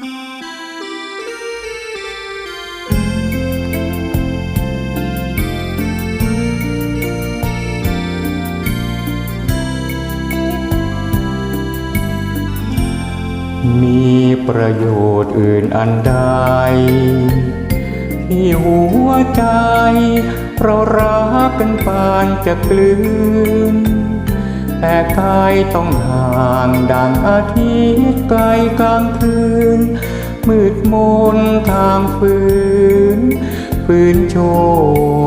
มีประโยชน์อื่นอันใดที่หัวใจ เรารักกันปานจะกลืน แต่กายต้องห่างดังอาทิตย์ไกลกลางคืน มืดมนทางฝืนฝืนโช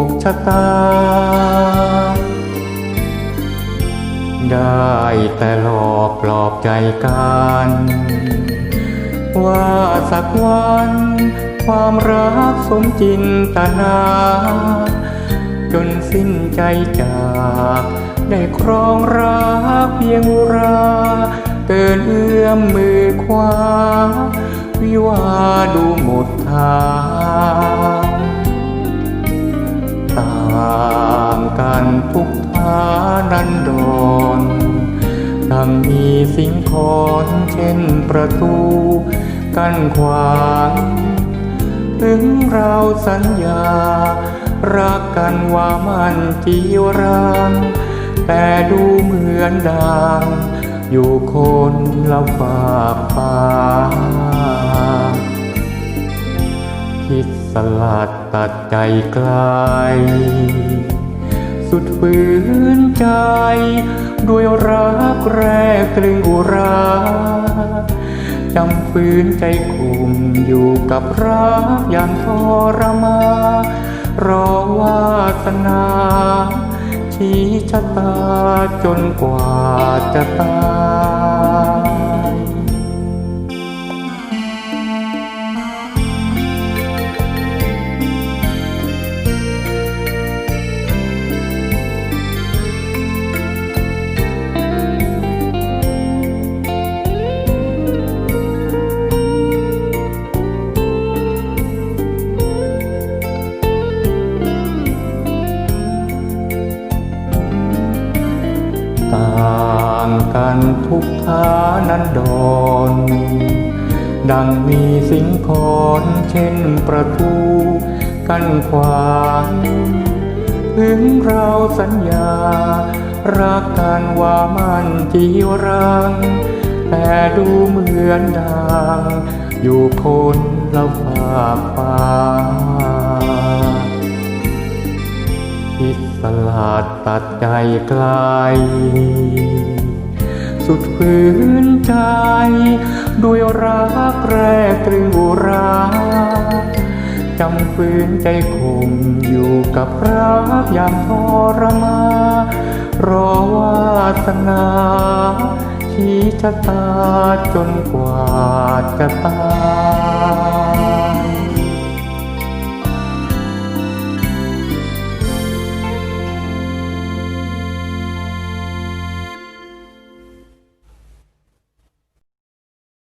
คชะตา ได้แต่หลอกปลอบใจกัน ว่าสักวัน ความรักสมจินตนา จนสิ้นใจจาก ได้ครองรักเพียงราเกินเอื้อมมือขวาวิวาดูหมดทางต่างกันทุกฐานันดรต่างมีสิ่งของเช่นประตูกั้นขวางถึงเราสัญญา รักกันว่ามันจีรัง แต่ดูเหมือนดังอยู่คนละฝากฟ้าคิดสลัดตัดใจไกล สุดฝืนใจ ด้วยรักแรกตรึงอุราจำฝืนใจคุมอยู่กับรักอย่างทรมารอวาสนา ชี้ชะตาจนกว่าจะตา ต่างกันทุกฐานันดรดังมีสิ่งพรเช่นประตูกั้นขวางถึงเราสัญญา รักกันว่ามันจีรัง แต่ดูเหมือนดังอยู่คนละฝากฟ้า ตัดใจไกล สุดฝืนใจ ด้วยรักแรกตรึงอุราจำฝืนใจคงอยู่กับรักอย่างทรมารอวาสนาชี้ชะตาจนกว่าจะตาย